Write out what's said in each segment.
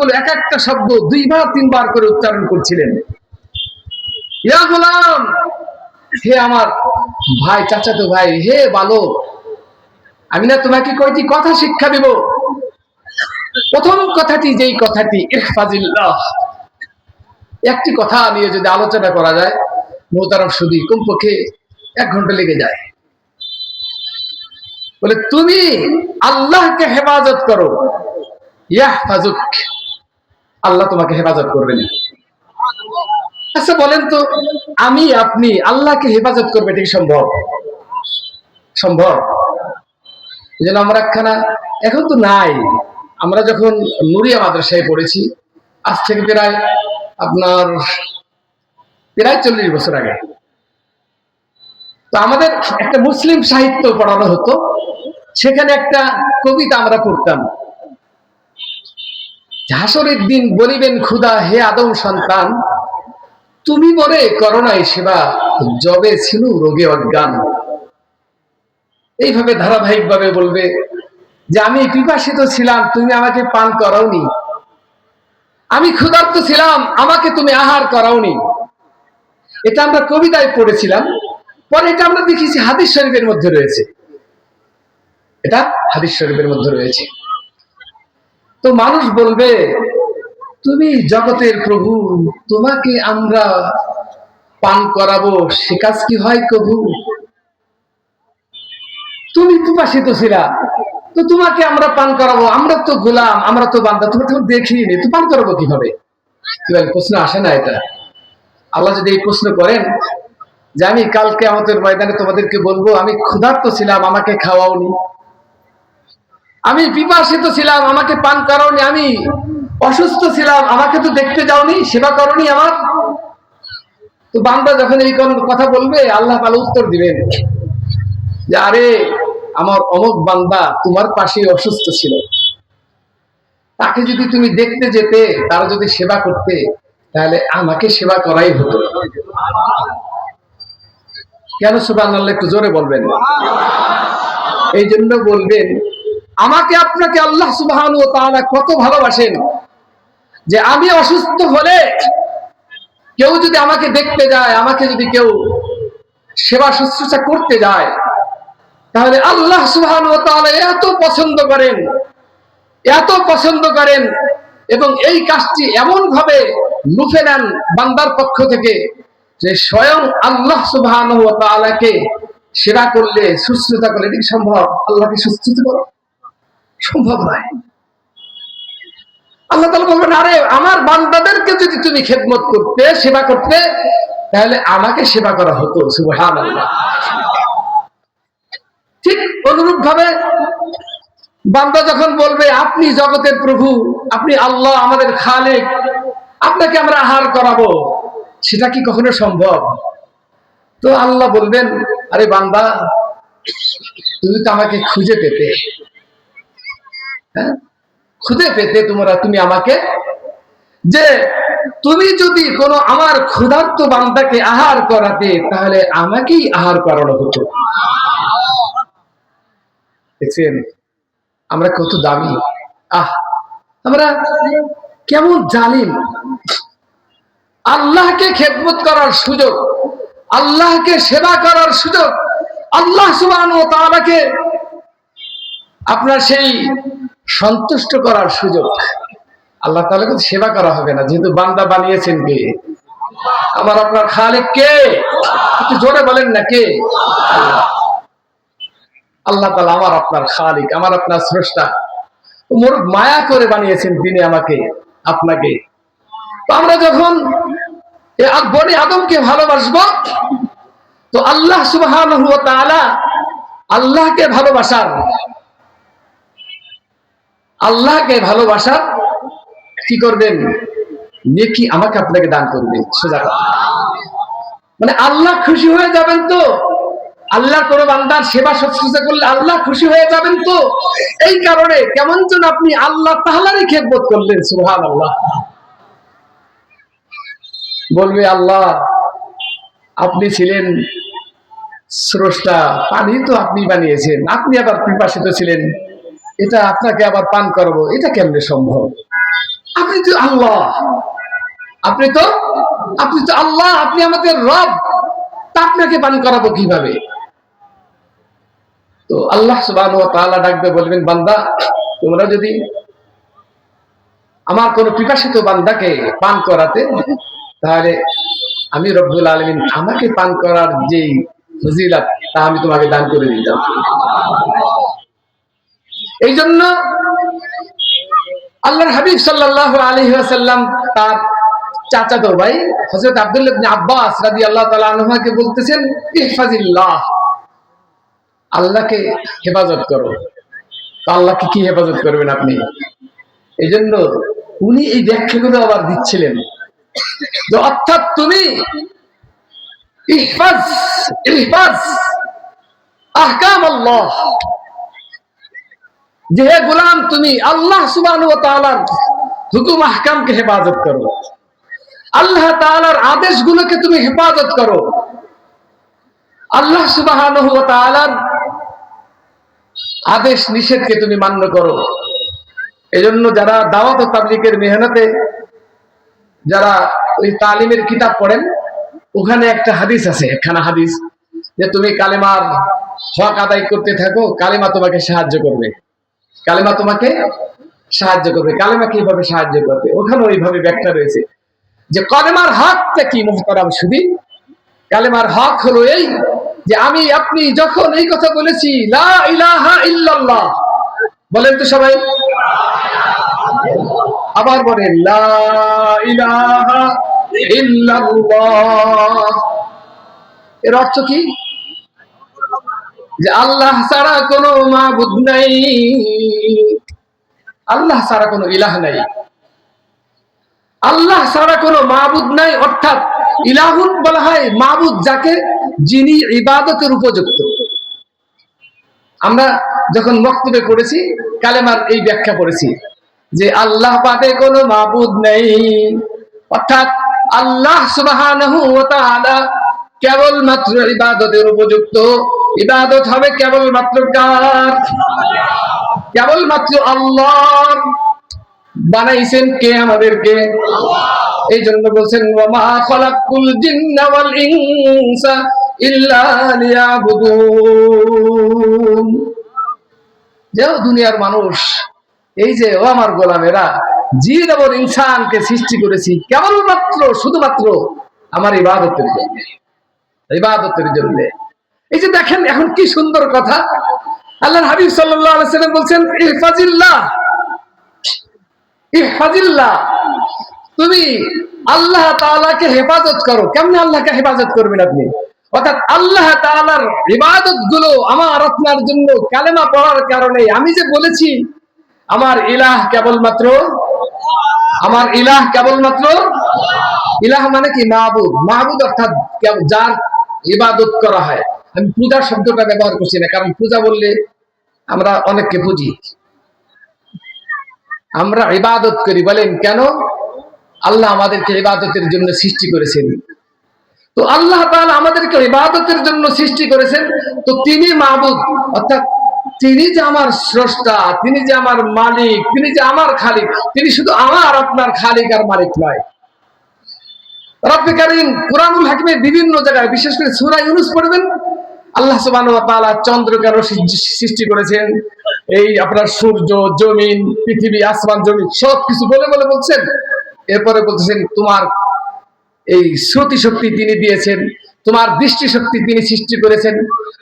শব্দগুলো এক একটা শব্দ দুইবার, তিনবার করে উচ্চারণ করছিলেন। ইয়া গোলাম, হে আমার ভাই, চাচাতো ভাই, হে বালক আমি না তোমাকে কয়টি কথা শিক্ষা দেব? প্রথম কথাটি যেই কথাটি, ইহফাজিল্লাহ। একটি কথা নিয়ে যদি আলোচনা করা যায়, মোহতারাম সুদী কমপক্ষে এক ঘণ্টা লেগে যায়। বলে, তুমি আল্লাহকে হেফাজত করো, ইয়াহফাজুক। আল্লাহ তোমাকে হেফাজত করবেন আচ্ছা বলেন তো, আমি, আপনি, আল্লাহকে হেফাজত করবে এটা কি সম্ভব? সম্ভব। এই জন্য আমরা একখানা, এখন তো নাই। আমরা যখন নুরিয়া মাদ্রাসায় পড়েছি, আজ থেকে প্রায় আপনার প্রায় চল্লিশ বছর আগে। তো আমাদের একটা মুসলিম সাহিত্য পড়ানো হতো, সেখানে একটা কবিতা আমরা পড়তাম। হাসরের দিন বলিবেন, খুদা, হে আদম সন্তান, তুমি মরে করোনায় সেবা জবে ছিল রোগে অজ্ঞান। এইভাবে ধারাবাহিক ভাবে বলবে যে, আমি পিপাসিত ছিলাম, তুমি আমাকে পান করাওনি। আমি ক্ষুধার্ত ছিলাম, আমাকে তুমি আহার করাওনি। এটা আমরা কবিতায় পড়েছিলাম, পরে এটা আমরা দেখেছি হাদিস শরীফের মধ্যে রয়েছে। এটা হাদিস শরীফের মধ্যে রয়েছে। তো মানুষ বলবে, তুমি জগতের প্রভু, তোমাকে আমরা পান করাবো, সে কাজ কি হয় কভু তুমি পিপাসিত ছিলা, তো তোমাকে আমরা পান করাবো, আমরা তো গোলাম, আমরা তো বান্দা তুমি তো দেখিনি, তো পান করাবো কীভাবে? প্রশ্ন আসে না এটা। আল্লাহ যদি এই প্রশ্ন করেন যে, আমি কালকে আমাদের ময়দানে তোমাদেরকে বলব, আমি ক্ষুধার্ত ছিলাম, আমাকে খাওয়াওনি। আমি পিপাসিত ছিলাম, আমাকে পান করাওনি আমি। অসুস্থ ছিলাম, আমাকে তো দেখতে যাওনি, সেবা করনি আমার। তো বান্দা যখন এই কথা বলবে, আল্লাহ তাআলা উত্তর দিবেন। যে, আরে, আমার অমক বান্দা তোমার পাশে অসুস্থ ছিল। তাকে যদি তুমি দেখতে যেতে, তার যদি সেবা করতে, তাহলে আমাকে সেবা করাই হতো। কেন সুবান একটু জোরে বলবেন। এই জন্য বলবেন আমাকে আপনাকে আল্লাহ সুবহান ও তাআলা কত ভালোবাসেন যে আমি অসুস্থ হলে কেউ যদি আমাকে দেখতে যায়, আমাকে যদি কেউ সেবা শুশ্রূষা করতে যায়, তাহলে আল্লাহ সুবহান ও তাআলা এত পছন্দ করেন, এত পছন্দ করেন এবং এই কাজটি এমন ভাবে লুফে নেন বান্দার পক্ষ থেকে যে স্বয়ং আল্লাহ তাআলাকে সেবা করলে, শুশ্রূষা করলে এটি সম্ভব? আল্লাহকে শুশ্রূষা করো। সম্ভব নয়। আল্লাহ তাআলা বলবেন, আরে, আমার বান্দাদেরকে যদি তুমি খেদমত করতে, সেবা করতে, তাহলে আমাকে সেবা করা হতো ঠিক অনুরূপ ভাবে বান্দা যখন বলবে, আপনি জগতের প্রভু, আপনি আল্লাহ, আমাদের খালেক, আপনাকে আমরা আহার করাবো, সেটা কি কখনো সম্ভব? তো আল্লাহ বলবেন, আরে বান্দা, তুমি তো আমাকে খুঁজে পেতে। হ্যাঁ? খুঁজে পেতে তোমরা, তুমি আমাকে? যে তুমি যদি কোনো আমার ক্ষুধার্ত বান্দাকে আহার করাতে, তাহলে আমাকেই আহার করানো হতো। দেখছেন? আমরা কত দামি। আহ, আমরা কেমন জালিম। আল্লাহকে খেদমত করার সুযোগ, আল্লাহকে সেবা করার সুযোগ, আল্লাহ সুবাহ তাআলাকে আপনার সেই সন্তুষ্ট করার সুযোগ। আল্লাহ তাআলাকে তো সেবা করা হবে না, যেহেতু বান্দা বানিয়েছেন কে? আমার আপনার খালেক কে? একটু জোরে বলেন না কে? আল্লাহ তালা আমার আপনার খালিক, আমার আপনার স্রষ্টা। মোর মায়া করে বানিয়েছেন তিনি আমাকে, আপনাকে। আমরা যখন বনি আদমকে ভালোবাসবো, তো আল্লাহ সুবাহ আল্লাহকে ভালোবাসার আল্লাহকে ভালোবাসা কি করবেন? নেকি আমাকে আপনাকে দান করবে, সোজা কথা। মানে আল্লাহ খুশি হয়ে যাবেন তো। আল্লাহ কোনো বান্দার সেবা শুশ্রূষা করলে আল্লাহ খুশি হয়ে যাবেন তো। এই কারণে কেমন যেন আপনি আল্লাহ তাহলারই খেদমত করলেন সুহান আল্লাহ বলবে, আল্লাহ, আপনি ছিলেন স্রষ্টা, পানি তো আপনি বানিয়েছেন। আপনি আবার পিপাসিত ছিলেন। এটা আপনাকে আবার পান করব। এটা কেমনে সম্ভব? আপনি তো আল্লাহ। আপনি তো আপনি তো আল্লাহ, আপনি আমাদের রব। তা আপনাকে পান করাবো কীভাবে? তো আল্লাহ সুবাহ ডাকবে, বলবেন, বান্দা, তোমরা যদি আমার কোন পিপাসিত বান্দাকে পান করাতে, তাহলে আমি রব্বুল আলমিন আমাকে পান করার যে ফজিলাত, তা আমি তোমাকে দান করে দিতাম এই জন্য আল্লাহর হাবিব সাল্লাল্লাহু আলাইহি ওয়াসাল্লাম তার চাচাতো ভাই হযরত আব্দুল্লাহ ইবনে আব্বাস রাদিয়াল্লাহু তাআলা আনহুকে বলতেছেন, ইহফাজিল্লাহ, আল্লাহকে হেফাজত করো। তো আল্লাহকে কি হেফাজত করবেন আপনি? এই জন্য উনি এই ব্যাখ্যাগুলো আবার দিচ্ছিলেন। অর্থাৎ তুমি ইহফাজ ইহফাজ, আহকাম আল্লাহ যে হে গোলাম, তুমি আল্লাহ সুবান হুকুম আহকামকে হেফাজত করো। আল্লাহ তাআলার আদেশগুলোকে তুমি হেফাজত করো। আল্লাহ তাআলার আদেশ নিষেধকে তুমি মান্য করো। এজন্য যারা দাওয়াত ও তাবলিগের মেহনতে যারা ওই তালিমের কিতাব পড়েন, ওখানে একটা হাদিস আছে, একখানা হাদিস যে তুমি কালেমার হক আদায় করতে থাকো, কালেমা তোমাকে সাহায্য করবে। কালেমা তোমাকে সাহায্য করবে। কালেমা কীভাবে সাহায্য করবে? ওখানে ওইভাবে ব্যাখ্যা রয়েছে। যে কলেমার হকটা কি মোহতারাম শুধু কালেমার হক হলো এই যে আমি, আপনি যখন এই কথা বলেছি, লা ইলাহা ইল্লাল্লাহ, বলেন তো সবাই। আবার বলেন, লা ইলাহা ইল্লাল্লাহ। এর অর্থ কি? যে আল্লাহ ছাড়া কোনো মাবুদ নাই। আল্লাহ ছাড়া কোনো ইলাহ নাই। আল্লাহ ছাড়া কোনো মাবুদ নাই, অর্থাৎ ইলাহুন বলা হয় মাবুদ যাকে যিনি ইবাদতের উপযুক্ত। আমরা যখন বক্তব্যে পড়েছি, কালেমার এই ব্যাখ্যা করেছি যে আল্লাহ পাবে কোনো মাবুদ নেই। অর্থাৎ আল্লাহ তাআলা কেবলমাত্র ইবাদতের উপযুক্ত। ইবাদত হবে কেবলমাত্র কার? কেবলমাত্র আল্লাহ বানাইছেন কে আমাদেরকে? এই জন্য বলছেন, ওয়ামা খালাকুল জিন্না ইনসা ইল্লা লিয়াবুদুন। যে দুনিয়ার মানুষ, এই যে ও আমার গোলামেরা, জিন এবং ইনসানকে সৃষ্টি করেছি কেবলমাত্র, শুধুমাত্র আমার ইবাদতের জন্য। ইবাদতের জন্য। এই যে দেখেন এখন কি সুন্দর কথা। আল্লাহ হাবিব সাল্লাম বলছেন ইহফাজিল্লাহ ইহফাজিল্লাহ তুমি আল্লাহ তাআলাকে হেফাজত করো। কেমনে আল্লাহকে হেফাজত করবেন আপনি? অর্থাৎ আল্লাহ তাআলার ইবাদতগুলো আমার আপনার জন্য কালেমা পড়ার কারণে আমি যে বলেছি, আমার ইলাহ কেবলমাত্র, আমার ইলাহ কেবলমাত্র, ইলাহ মানে কি? মাহবুদ মাহবুদ অর্থাৎ যার ইবাদত করা হয়। আমি পূজা শব্দটা ব্যবহার করছি না, কারণ পূজা বললে আমরা অনেককে পুজি আমরা ইবাদত করি, বলেন কেন? আল্লাহ আমাদেরকে ইবাদতের জন্য সৃষ্টি করেছেন। তো আল্লাহ তাআলা আমাদেরকে ইবাদতের জন্য সৃষ্টি করেছেন। তো তিনি মাহবুদ অর্থাৎ তিনি যে আমার স্রষ্টা, তিনি যে আমার মালিক, তিনি যে আমার খালিক, তিনি শুধু আমার, আপনার খালিক আর মালিক নয়। রব্বে কারীম হাকিমের বিভিন্ন জায়গায়, বিশেষ করে ইউনূস পড়বেন। আল্লাহ সৃষ্টি করেছেন। এই আপনার সূর্য, জমিন, পৃথিবী, আসমান, জমিন সব কিছু বলে বলে বলছেন। এরপরে বলতেছেন, তোমার এই শ্রুতি শক্তি তিনি দিয়েছেন, তোমার দৃষ্টি শক্তি তিনি সৃষ্টি করেছেন।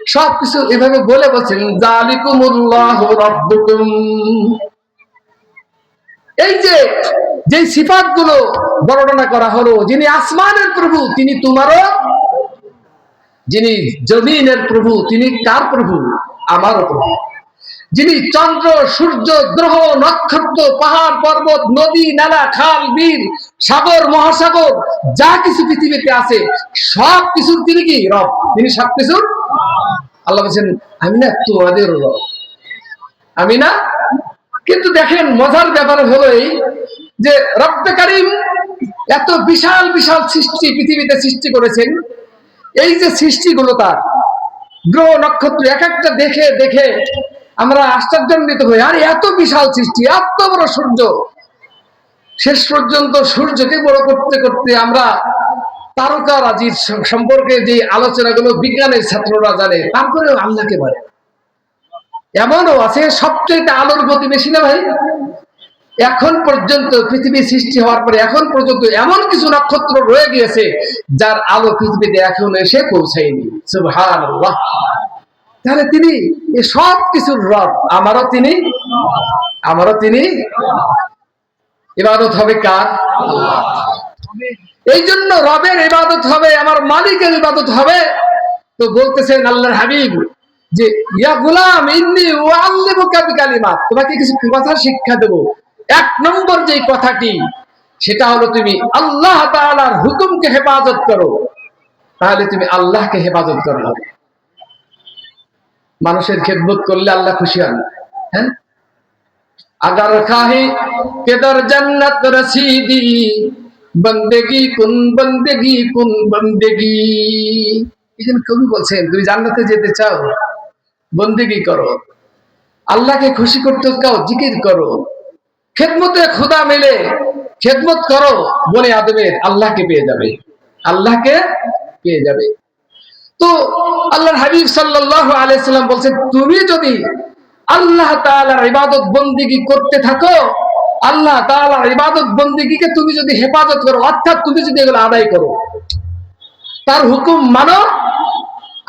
সবকিছু এভাবে বলে বলছেন রাব্বুকুম। এই যে যে সিফাতগুলো বর্ণনা করা হলো, যিনি আসমানের প্রভু, তিনি তোমারও, যিনি জমিনের প্রভু, তিনি কার প্রভু? আমারও প্রভু। যিনি চন্দ্র, সূর্য, গ্রহ, নক্ষত্র, পাহাড়, পর্বত, নদী, নালা, খাল, বিল, সাগর, মহাসাগর, যা কিছু পৃথিবীতে আছে, সব কিছুর তিনি কি? রব। তিনি সব কিছুর? আল্লাহ বলছেন, আমি না তোমাদের রব। আমি না কিন্তু দেখেন, মজার ব্যাপার হলো এই যে রব্বে কারিম এত বিশাল বিশাল সৃষ্টি পৃথিবীতে সৃষ্টি করেছেন। এই যে সৃষ্টিগুলো তার, গ্রহ নক্ষত্র এক একটা দেখে দেখে আমরা আশ্চর্যান্বিত হই, আর এত বিশাল সৃষ্টি, এত বড় সূর্য। শেষ পর্যন্ত সূর্যকে বড় করতে করতে আমরা তারকা রাজির সম্পর্কে যে আলোচনাগুলো বিজ্ঞানের ছাত্ররা জানে, তারপরেও আল্লাহকে বলে এমনও আছে সবচেয়ে আলোর গতি বেশি না ভাই? এখন পর্যন্ত পৃথিবী সৃষ্টি হওয়ার পরে, এখন পর্যন্ত এমন কিছু নক্ষত্র রয়ে গিয়েছে, যার আলো পৃথিবীতে এখন এসে পৌঁছায়নি। তাহলে তিনি এই সব কিছুর রব। আমারও তিনি আমারও তিনি। ইবাদত হবে কার? এই জন্য রবের ইবাদত হবে, আমার মালিকের ইবাদত হবে। তো বলতেছেন আল্লাহর হাবিব যে, ইয়া গোলাম, ইন্নি ওয়াল্লিমুকা কালিমা তোমাকে কিছু কথা শিক্ষা দেব। এক নম্বর যে কথাটি, সেটা হলো তুমি আল্লাহ তাআলার হুকুমকে হেফাজত করো, তাহলে তুমি আল্লাহকে হেফাজত করো মানুষের খেদমত করলে আল্লাহ খুশি হন। হ্যাঁ? আগার খাহি কেদার জান্নাত রসিদি বন্দেগি কোন বন্দেগি কোন বন্দেগি। এই জন্য কবি বলছেন, তুমি জান্নাতে যেতে চাও? বন্দেগি করো। আল্লাহকে খুশি করতে চাও, জিকির করো। খেদমতে খুদা মিলে, খেদমত করো বনে আদমের আল্লাহকে পেয়ে যাবে। আল্লাহকে পেয়ে যাবে। তো আল্লাহর হাবিব সাল্লাল্লাহু আলাইহি সাল্লাম বলছেন, তুমি যদি আল্লাহ তাআলার ইবাদত বন্দিগি করতে থাকো, আল্লাহ তাআলার ইবাদত বন্দিগিকে তুমি যদি হেফাজত করো, অর্থাৎ তুমি যদি এগুলো আদায় করো, তার হুকুম মানো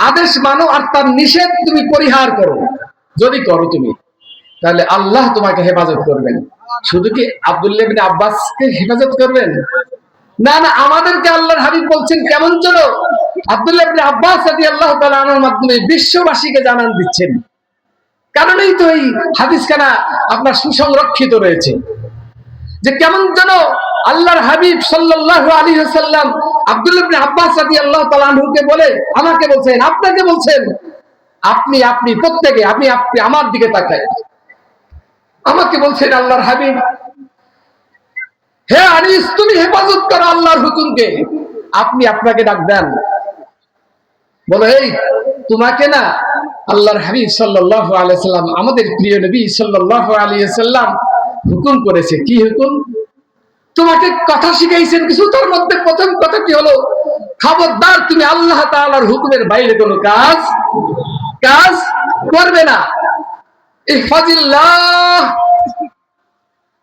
আদেশ মানো আর তার নিষেধ তুমি পরিহার করো। যদি করো তুমি, তাহলে আল্লাহ তোমাকে হেফাজত করবেন। শুধু কি আব্দুল্লাহ বিন আব্বাসকে হেফাজত করবেন? না না, আমাদেরকে আল্লাহর হাবিব বলছেন কেমন চলো? আব্দুল্লাহ বিন আব্বাস রাদিয়াল্লাহু তাআলা আনহুর মাধ্যমে বিশ্ববাসীকে জানান দিচ্ছেন। কারণেই তো এই হাদিসখানা আপনার সুসংরক্ষিত রয়েছে। যে কেমন যেন আল্লাহর হাবিব সাল্লাল্লাহু আলী ওয়াসাল্লাম আব্দুল্লাহ ইবনে আব্বাস রাদিয়াল্লাহু তাআলা আনহুকে বলে, আমাকে বলছেন, আপনাকে বলছেন, আপনি আপনি প্রত্যেকে আপনি আপনি আমার দিকে তাকায় আমাকে বলছেন আল্লাহর হাবিব, হে আনিস, তুমি হেফাজত করো আল্লাহর হুকুমকে। আপনি আপনাকে ডাক দেন। বলো, এই, তোমাকে না আল্লাহর হাবিব আলাইহি সাল্লাম আমাদের প্রিয় নবী আলাইহি সাল্লাম হুকুম করেছে। কি হুকুম? তোমাকে কথা শিখাইছেন কিছু? তার মধ্যে প্রথম কথাটি হলো, খবরদার তুমি আল্লাহ তাআলার হুকুমের বাইরে কোনো কাজ কাজ করবে না।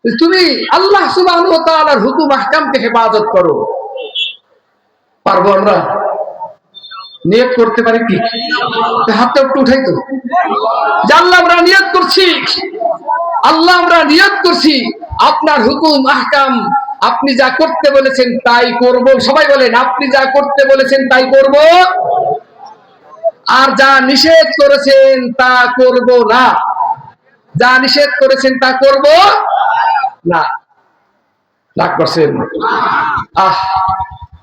তুমি আল্লাহ তাআলার হুকুম, আহকামকে হেফাজত করো। পারব আমরা? নিয়ত করতে পারি কি? হাতটা একটু উঠাই তো। আল্লাহ আমরা নিয়ত করছি, আল্লাহ আমরা নিয়ত করছি, আপনার হুকুম, আহকাম, আপনি যা করতে বলেছেন তাই করব। সবাই বলেন, আপনি যা করতে বলেছেন তাই করব। আর যা নিষেধ করেছেন তা করব না। যা নিষেধ করেছেন তা করব না। রাগ করছেন আহ,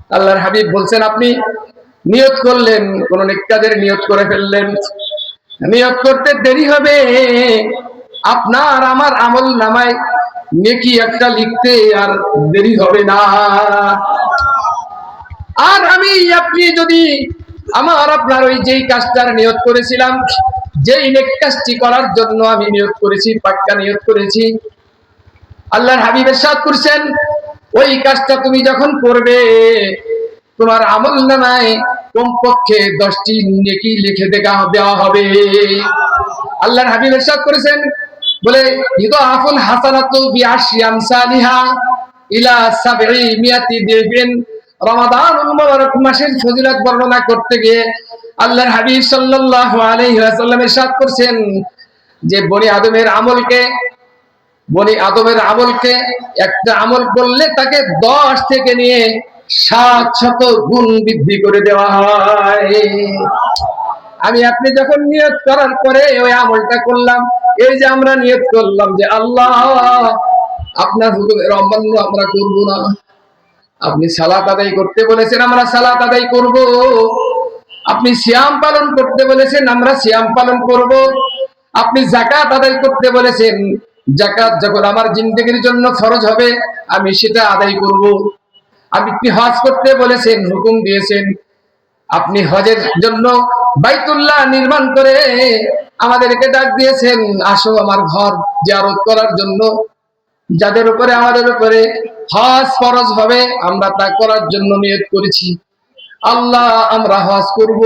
আল্লাহর হাবিব বলছেন আপনি নিয়ত করলেন, কোন নিকাজের নিয়ত করে ফেললেন। নিয়ত করতে দেরি হবে। আপনার আমার আমল নামায় নেকি একটা লিখতে আর দেরি হবে না। আর আমি, আপনি যদি আমার, আপনার ওই যেই কাজটার নিয়ত করেছিলাম, যেই নেক কাজটি করার জন্য আমি নিয়ত করেছি পাক্কা নিয়ত করেছি, আল্লাহর হাবিবের সাথ করছেন, ওই কাজটা তুমি যখন করবে, তোমার আমল নামায় কমপক্ষে দশটি নেকি লিখে দেখা দেওয়া হবে। আল্লাহর হাবিবের সাথ করেছেন, বলে আফুল হাসানাতু ইলা সাবঈ মিয়াতি রমাদানুল মুবারক মাসের ফজিলত বর্ণনা করতে গিয়ে আল্লাহর হাবিব সাল্লাল্লাহু আলাইহি ওয়াসাল্লাম করছেন যে, বনি আদমের আমলকে বনি আদমের আমলকে একটা আমল করলে তাকে দশ থেকে নিয়ে সাত শত গুণ বৃদ্ধি করে দেওয়া হয়। আমি আপনি যখন নিয়ত করার পরে ওই আমলটা করলাম, এই যে আমরা নিয়ত করলাম যে আল্লাহ, আপনার হুকুমের অমান্য আমরা করব না। আপনি সালাত আদায় করতে বলেছেন, আমরা সালাত আদায় করব। আপনি সিয়াম পালন করতে বলেছেন, আমরা সিয়াম পালন করব। আপনি জাকাত আদায় করতে বলেছেন জাকাত যখন আমার জিন্দগির জন্য ফরজ হবে, আমি সেটা আদায় করব। আপনি হজ করতে বলেছেন, হুকুম দিয়েছেন? আপনি হজের জন্য বাইতুল্লাহ নির্মাণ করে আমাদেরকে ডাক দিয়েছেন, আসো আমার ঘর জিয়ারত করার জন্য। যাদের উপরে আমাদের উপরে হজ ফরজ হবে, আমরা তা করার জন্য নিয়ত করেছি। আল্লাহ, আমরা হজ করব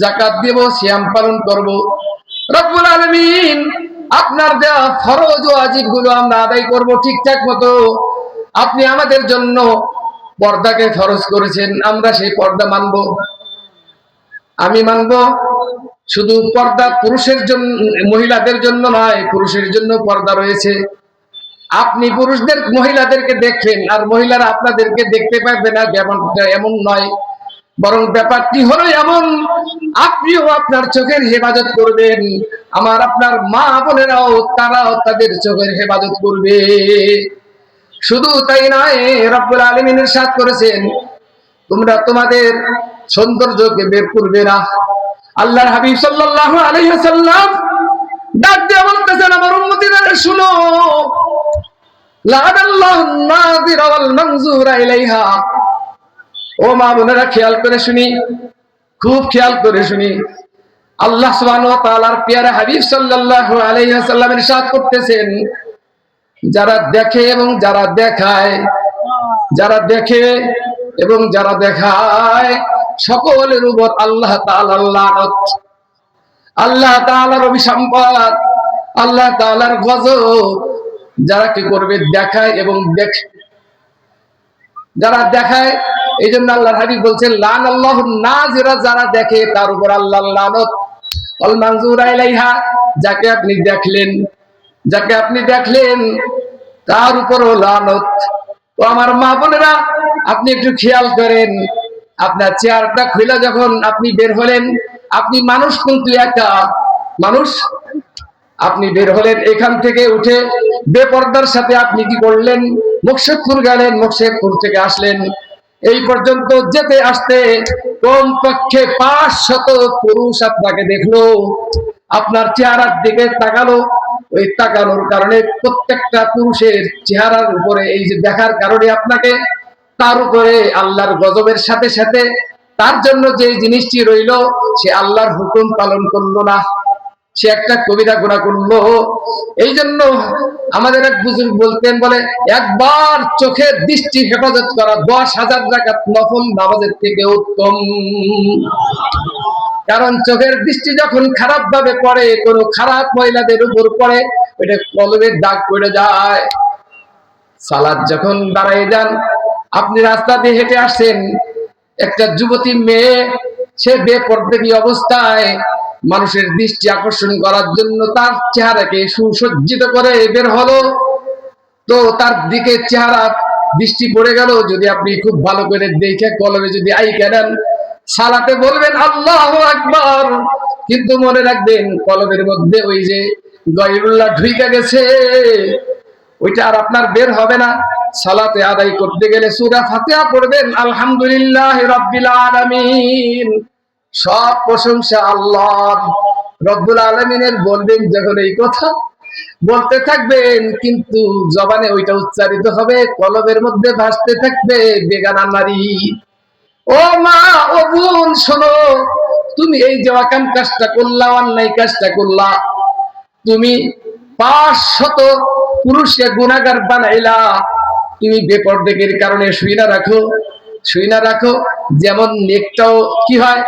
জাকাত দেব, সিয়াম পালন করব। রব্বুল আলামিন আপনার দেওয়া ফরজ ও আজিবগুলো আমরা আদায় করব ঠিকঠাক মতো। আপনি আমাদের জন্য পর্দাকে ফরজ করেছেন, আমরা সেই পর্দা মানব। আমি মানব শুধু পর্দা পুরুষের জন্য, মহিলাদের জন্য নয়, পুরুষের জন্য পর্দা রয়েছে। আপনি পুরুষদের মহিলাদেরকে দেখবেন আর মহিলারা আপনাদেরকে দেখতে পারবে না, যেমনটা এমন নয়। বরং ব্যাপারটি হলো এমন, আপনিও আপনার চোখের হেফাজত করবেন, আমার আপনার মা বোনেরাও তারাও তাদের চোখের হেফাজত করবে। শুধু তাই নয়, রব্বুল করেছেন, তোমরা তোমাদের সৌন্দর্যকে বের করবে না। আল্লাহর হাবিব সাল্লাল্লাহু আলাইহি ওয়াসাল্লাম ডাক দিয়ে বলতেছেন, আমার শুনো। নাযিরা ওয়াল মানজুরা ইলাইহা। ও মা বোনেরা, খেয়াল করে শুনি। খুব খেয়াল করে শুনি। আল্লাহ সুবহানাহু ওয়া তাআলার হাবিব সাল্লাল্লাহু আলাইহি ওয়াসাল্লাম ইরশাদ করতেছেন, যারা দেখে এবং যারা দেখায়, যারা দেখে এবং যারা দেখায়, সকলের উপর আল্লাহ তাআলার লানত। আল্লাহ তাআলার অভিসম্পাদ আল্লাহ তাআলার গজব, যারা কি করবে, দেখায় এবং দেখ যারা দেখায় এই জন্য আল্লাহ হাবিব বলছেন লান আল্লাহ নাজিরা, যারা দেখে তার উপর আল্লাহ লানত। অল যাকে আপনি দেখলেন, যাকে আপনি দেখলেন, তার উপরও লানত। তো আমার মা বোনেরা, আপনি একটু খেয়াল করেন, আপনার চেয়ারটা খুলে যখন আপনি বের হলেন, আপনি মানুষ কিন্তু একা মানুষ। আপনি বের হলেন এখান থেকে উঠে, বেপর্দার সাথে আপনি কি করলেন? মুকশেদপুর গেলেন মুকশেদপুর থেকে আসলেন। এই পর্যন্ত যেতে আসতে কমপক্ষে পাঁচ শত পুরুষ আপনাকে দেখল। আপনার চেহারার দিকে তাকালো। ওই তাকানোর কারণে প্রত্যেকটা পুরুষের চেহারার উপরে এই যে দেখার কারণে আপনাকে, তার উপরে আল্লাহর গজবের সাথে সাথে তার জন্য যে জিনিসটি রইল, সে আল্লাহর হুকুম পালন করল না। সে একটা কবিতা গোনা করল। এই জন্য আমাদের এক বুজুর্গ বলতেন, বলে, একবার চোখের দৃষ্টি হেফাজত করা দশ হাজার টাকা নফল নামাজের থেকে উত্তম। কারণ চোখের দৃষ্টি যখন খারাপ ভাবে পড়ে, কোন খারাপ মহিলাদের উপর পড়ে ওইটা কলমের দাগ পড়ে যায়। সালাদ যখন দাঁড়ায় যান, আপনি রাস্তা দিয়ে হেঁটে আসেন, একটা যুবতী মেয়ে, সে বেপর্দেবী অবস্থায় মানুষের দৃষ্টি আকর্ষণ করার জন্য তার চেহারাকে সুসজ্জিত করে বের হলো। তো তার দিকে চেহারা দৃষ্টি পড়ে গেল। যদি আপনি খুব ভালো করে দেখে কলমে যদি আই কেনেন সালাতে বলবেন, আল্লাহ আকবার। কিন্তু মনে রাখবেন, কলমের মধ্যে ওই যে গয়রুল্লাহ ঢুইকা গেছে, ওইটা আর আপনার বের হবে না। সালাতে আদায় করতে গেলে সুরা ফাতিহা পড়বেন, আলহামদুলিল্লাহ রাব্বিল আলামিন। সব প্রশংসা আল্লাহ রব্বুল আলামিনের বলবেন যখন এই কথা, বলতে থাকবেন, কিন্তু জবানে ওইটা উচ্চারিত হবে, কলবের মধ্যে ভাসতে থাকবে বেগানা নারী। ও মা, ও বোন, শোনো, তুমি এই যে অকাম কাজটা করলা, অন্যায় কাজটা করলা, তুমি পাঁচ শত পুরুষকে গুণাগার বানাইলা, তুমি বেপরদেকের কারণে শুই না রাখো শুই না রাখো, যেমন নেকটাও কি হয়?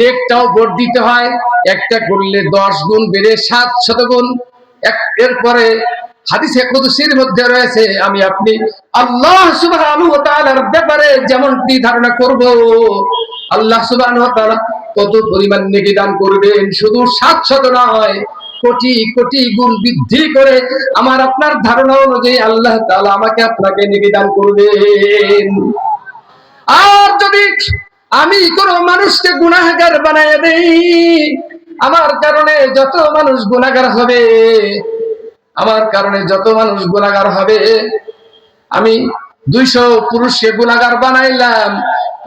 নেকটাও বর্ধিত হয়। একটা করলে দশ গুণ, বেড়ে সাত এরপরে মধ্যে রয়েছে, আমি আপনি আল্লাহ ব্যাপারে যেমনটি ধারণা করব, আল্লাহ পরিমাণ নেকি দান করবেন। শুধু সাত শত নয়, কোটি কোটি গুণ বৃদ্ধি করে আমার আপনার ধারণা অনুযায়ী আল্লাহ তাআলা আমাকে আপনাকে নেকি করবেন। আর যদি আমি কোন মানুষকে গুণাহার বানায় দেই। আমার কারণে যত মানুষ গুণাগার হবে, আমার কারণে যত মানুষ গুণাগার হবে, আমি দুইশো পুরুষকে গুণাগার বানাইলাম।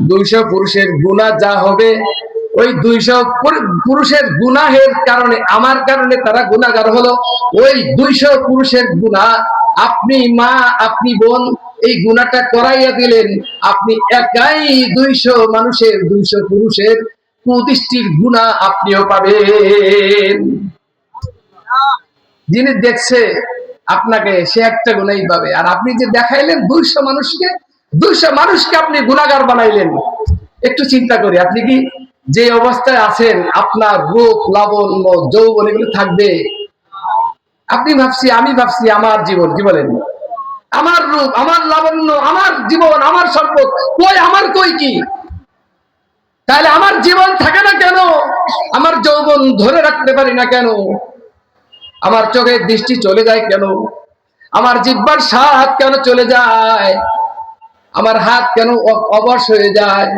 দুইশো পুরুষের গুণা যা হবে ওই দুইশো পুরুষের গুনাহের কারণে, আমার কারণে তারা গুনাহগার হলো। ওই দুইশো পুরুষের গুনাহ, আপনি মা, আপনি বোন, এই গুণাটা করাইয়া দিলেন। আপনি একাই দুইশো মানুষের, দুইশো পুরুষের কুদৃষ্টির গুণা আপনিও পাবেন। যিনি দেখছে আপনাকে, সে একটা গুণাই পাবে। আর আপনি যে দেখাইলেন দুইশো মানুষকে দুইশো মানুষকে আপনি গুণাগার বানাইলেন। একটু চিন্তা করি, আপনি কি যে অবস্থায় আছেন, আপনার রূপ লাবণ্য যৌবন এগুলো থাকবে। আপনি ভাবছি, আমি ভাবছি আমার জীবন, কি বলেন? আমার রূপ, আমার লাবণ্য, আমার জীবন, আমার সম্পদ, কই, আমার কই কি? তাহলে আমার জীবন থাকে না কেন? আমার যৌবন ধরে রাখতে পারি না কেন? আমার চোখের দৃষ্টি চলে যায় কেন? আমার জিব্বার স্বাদ কেন চলে যায়? আমার হাত কেন অবশ হয়ে যায়?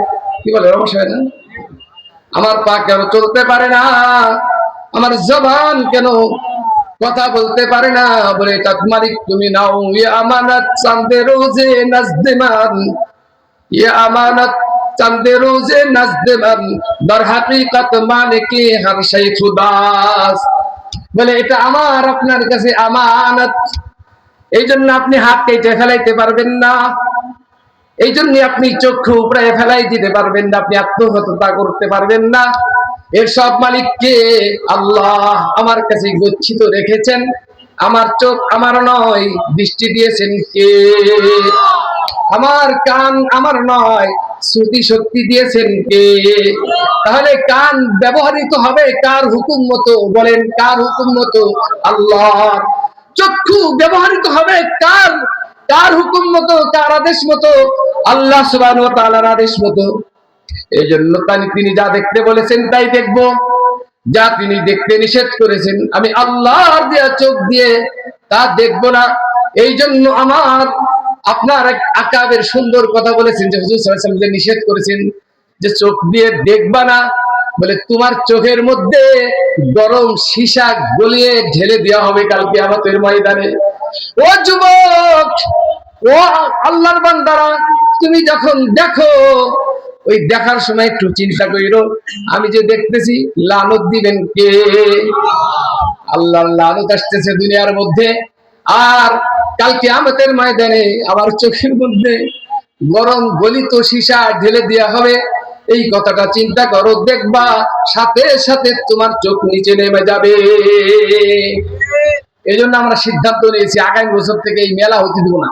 কি বলে অবশ হয় না? আমার পা কেন চলতে পারে না? আমার জবান কেন কথা বলতে পারে না? বলে এটা মালিক, তুমি নাও। ইয়ে আমানত চান্দে রোজে নাজদেমান। ইয়ে আমানত চান্দে রোজে নাজদেমান। দর হাকিকত মালিকে হর সেই খুদাস। বলে, এটা আমার, আপনার কাছে আমানত। এই জন্য আপনি হাত কেটে ফেলাইতে পারবেন না। এই জন্য আপনি চক্ষু উপরে ফেলাই দিতে পারবেন না, আপনি আত্মহত্যা করতে পারবেন না। এর সব মালিককে আল্লাহ আমার কাছে গচ্ছিত রেখেছেন। আমার চোখ আমার নয়, দৃষ্টি দিয়েছেন কে? আমার কান আমার নয় শ্রুতি শক্তি দিয়েছেন কে? তাহলে কান ব্যবহৃত হবে কার হুকুম মতো? বলেন, কার হুকুম মতো? আল্লাহ। চক্ষু ব্যবহৃত হবে কার কার হুকুম মতো কার আদেশ মতো, আল্লাহ সুবাহ তালার আদেশ মতো। এই জন্য তিনি যা দেখতে বলেছেন তাই দেখব। যা তিনি দেখতে নিষেধ করেছেন, আমি আল্লাহ দেয়া চোখ দিয়ে তা দেখব না। এই জন্য আমার আপনার আকাবের সুন্দর কথা বলেছেন যে হুজুর ওয়াসাল্লাম যে নিষেধ করেছেন যে চোখ দিয়ে দেখবা না, বলে তোমার চোখের মধ্যে গরম সীসা গলিয়ে ঢেলে দেওয়া হবে কালকে আমাদের ময়দানে। ও যুবক, ও আল্লাহর বান্দারা, তুমি যখন দেখো, ওই দেখার সময় একটু চিন্তা করিল আমি যে দেখতেছি, লানত দিবেন কে? আল্লাহর লানত আসতেছে দুনিয়ার মধ্যে। আর কালকে আমাদের ময়দানে আমার চোখের মধ্যে গরম গলিত সীসা ঢেলে দেওয়া হবে। এই কথাটা চিন্তা করো, দেখবা সাথে সাথে তোমার চোখ নিচে নেমে যাবে। এই জন্য আমরা সিদ্ধান্ত নিয়েছি, আগামী বছর থেকে এই মেলা হতে দেবো না।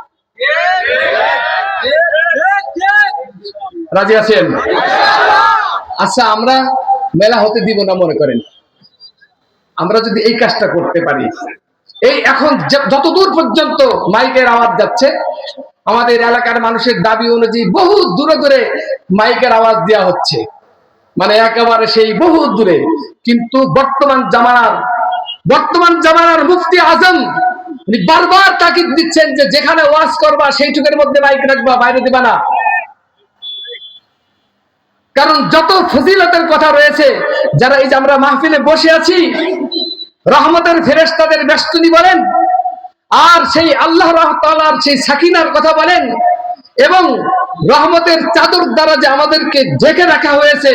রাজি আছেন? আচ্ছা আমরা মেলা হতে দিব না মনে করেন। আমরা যদি এই কাজটা করতে পারি। এই এখন যতদূর পর্যন্ত মাইকের আওয়াজ যাচ্ছে, আমাদের এলাকার মানুষের দাবি অনুযায়ী বহু দূরে দূরে মাইকের আওয়াজ দেওয়া হচ্ছে। মানে একেবারে সেই বহু দূরে। কিন্তু বর্তমান জামানার বর্তমান জামানার মুফতি আজম, উনি বারবার তাকিদ দিচ্ছেন যে যেখানে ওয়াজ করবা, সেইটুকের মধ্যে মাইক রাখবা, বাইরে দিবা না। কারণ যত ফজিলতের কথা রয়েছে, যারা এই যে আমরা মাহফিলে বসে আছি, রহমতের ফেরেশতাদের ব্যস্তনি বলেন, আর সেই আল্লাহ রহতালার সেই সাকিনার কথা বলেন এবং রহমতের চাদর দ্বারা যে আমাদেরকে ঢেকে রাখা হয়েছে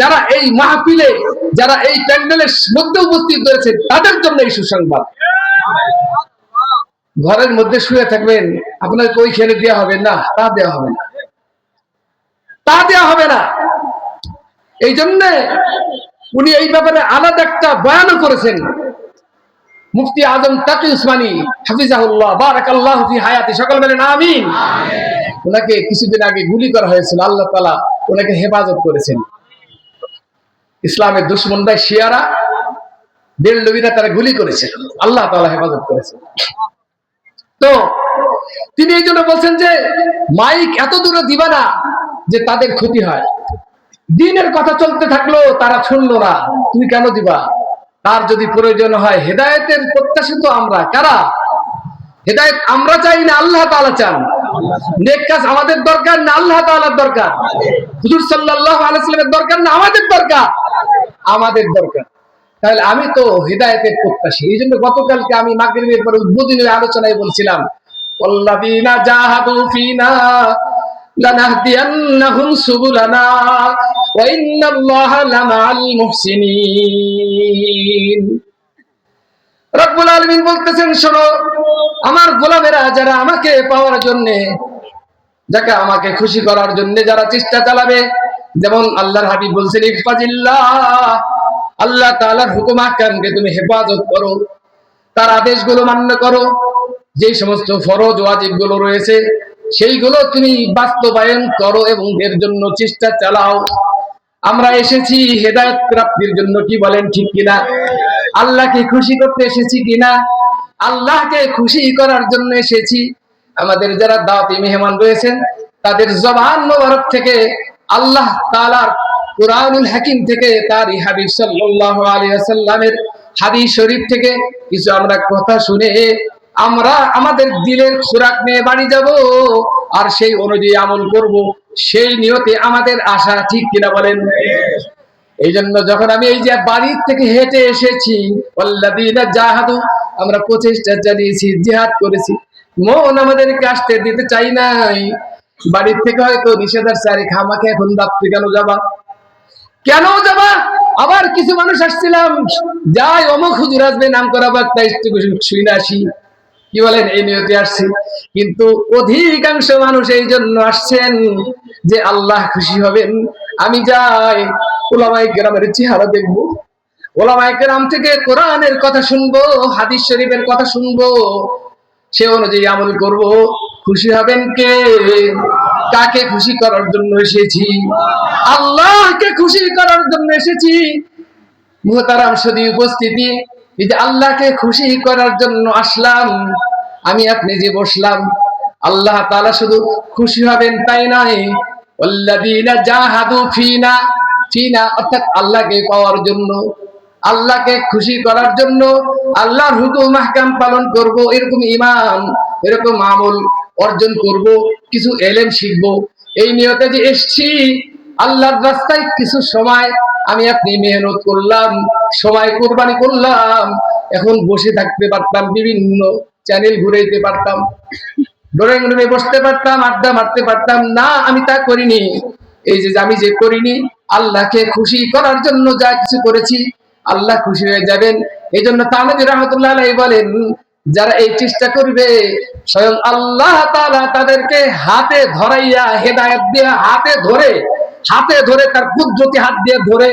যারা এই মাহফিলে, যারা এই প্যান্ডেলের মধ্যে উপস্থিত রয়েছে, তাদের জন্য এই সুসংবাদ। ঘরের মধ্যে শুয়ে থাকবেন, আপনাকে ওই খেলে দেওয়া হবে না, তা দেওয়া হবে না। তা দেওয়া হবে না। এই জন্য উনি এই ব্যাপারে আলাদা একটা বয়ানও করেছেন। মুফতি আজম তাকি উসমানী, হাফিজাহুল্লাহ, বারাকাল্লাহ ফি হায়াতি, সকল বলেন, আমিন। ওনাকে কিছুদিন আগে গুলি করা হয়েছিল, আল্লাহ তাআলা ওনাকে হেফাজত করেছেন। ইসলামের দুশ্মনরা শিয়ারা দেড়লবিরা তারা গুলি করেছে। আল্লাহ তাআলা হেফাজত করেছেন। তো তিনি এই জন্য বলছেন যে, মাইক এত দূরে দিবা না যে তাদের ক্ষতি হয়। দিনের কথা চলতে থাকল তারা শুনলো না, তুমি কেন দিবা? তার যদি প্রয়োজন হয়, হেদায়েতের প্রত্যাশিত আমরা কারা? হেদায়েত আমরা চাই না, আল্লাহ তাআলা চান। নেক কাজ আমাদের দরকার না, আল্লাহ তাআলার দরকার। হুজুর সাল্লাল্লাহু দরকার না, আমাদের দরকার? আমাদের দরকার। তাহলে আমি তো হেদায়েতের প্রত্যাশী এই জন্য গতকালকে আমি মাগরিবের পরে উদ্বোধনী আলোচনায় বলছিলাম, ওয়াল্লাযীনা জাহাদু ফিনা লানাহদিয়ান্নাহুম সুবুলানা, ওয়া ইন্নাল্লাহা মুহসিনিন। রব্বুল আলামিন বলতেছেন, শোনো, আমার গোলামেরা যারা আমাকে পাওয়ার জন্য, যাকে আমাকে খুশি করার জন্য যারা চেষ্টা চালাবে, যেমন আল্লাহর হাবিব বলছেন, ইফাজিল্লাহ, আল্লাহ তাআলার হুকুম আহকামকে তুমি হেফাজত করো, তার আদেশগুলো মান্য করো, যে সমস্ত ফরজ ওয়াজিবগুলো রয়েছে, সেইগুলো তুমি বাস্তবায়ন করো এবং এর জন্য চেষ্টা চালাও। আমরা এসেছি হেদায়ত প্রাপ্তির জন্য, কি বলেন, ঠিক কিনা? আল্লাহকে খুশি করতে এসেছি কিনা? আল্লাহকে খুশি করার জন্য এসেছি। আমাদের যারা দাওয়াতি মেহমান রয়েছেন, তাদের জবান মোবারক থেকে আল্লাহ তাআলার কোরআনুল হাকিম থেকে তার হাবিব সাল্লাল্লাহু আলাইহি ওয়াসাল্লামের হাদিস শরীফ থেকে কিছু আমরা কথা শুনে আমরা আমাদের দিলের খোরাক নিয়ে বাড়ি যাব আর সেই অনুযায়ী আমল করব। সেই নিয়তে আমাদের আশা ঠিক কিনা বলেন? এই জন্য যখন আমি এই যে বাড়ির থেকে হেঁটে এসেছি জাহাদু, আমরা প্রচেষ্টা চালিয়েছি, জিহাদ করেছি। মন আমাদেরকে আসতে দিতে চাই নাই। বাড়ির থেকে হয়তো নিষেধাজ্ঞা আরে খামাকে এখন রাত্রে কেন যাবা? কেন যাবা? আবার কিছু মানুষ আসছিলাম। যাই, অমুক হুজুর আসবে, নাম করাবো একটা একটু শুই না আসি। কি বলেন, এই নিয়তে আসছি। কিন্তু অধিকাংশ মানুষ এই জন্য আসছেন যে আল্লাহ খুশি হবেন। আমি যাই ওলামাই গ্রামের চেহারা দেখব। ওলামাই গ্রাম থেকে কোরআনের কথা শুনব, হাদিস শরীফের কথা শুনব। সে অনুযায়ী আমল করব। খুশি হবেন কে? কাকে খুশি করার জন্য এসেছি? আল্লাহকে খুশি করার জন্য এসেছি। মুহতারাম সদি উপস্থিতি, এই যে আল্লাহকে খুশি করার জন্য আসলাম, আমি আপনি যে বসলাম, আল্লাহ তালা শুধু খুশি হবেন তাই নয় ওয়াল্লাযীনা জাহাদু ফিনা ফিনা অর্থাৎ আল্লাহকে পাওয়ার জন্য, আল্লাহকে খুশি করার জন্য, আল্লাহর হুকুম আহকাম পালন করব, এরকম ইমান এরকম আমল অর্জন করব, কিছু এলেম শিখব। এই নিয়তে যে এসছি, আল্লাহর রাস্তায় কিছু সময় আমি আপনি মেহনত করলাম, সময় কোরবানি করলাম, এখন বসে থাকতে পারতাম, বিভিন্ন চ্যানেল ঘুরে পারতাম। ড্রয়িং রুমে বসতে পারতাম, আড্ডা মারতে পারতাম, না, আমি তা করিনি। এই যে আমি যে করিনি, আল্লাহকে খুশি করার জন্য যা কিছু করেছি, আল্লাহ খুশি হয়ে যাবেন। এই জন্য তানবী রহমতুল্লাহ আলাইহি বলেন, যারা এই চেষ্টা করবে, স্বয়ং আল্লাহ তাআলা তাদেরকে হাতে ধরাইয়া, হেদায়েত দিয়ে হাতে ধরে হাতে ধরে তার কুদরতি হাত দিয়ে ধরে,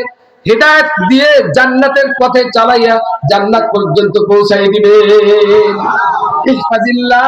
হেদায়েত দিয়ে জান্নাতের পথে চালাইয়া জান্নাত পর্যন্ত পৌঁছাই দিবে ইহফাজিল্লাহ।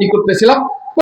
ই করতেছিলাম?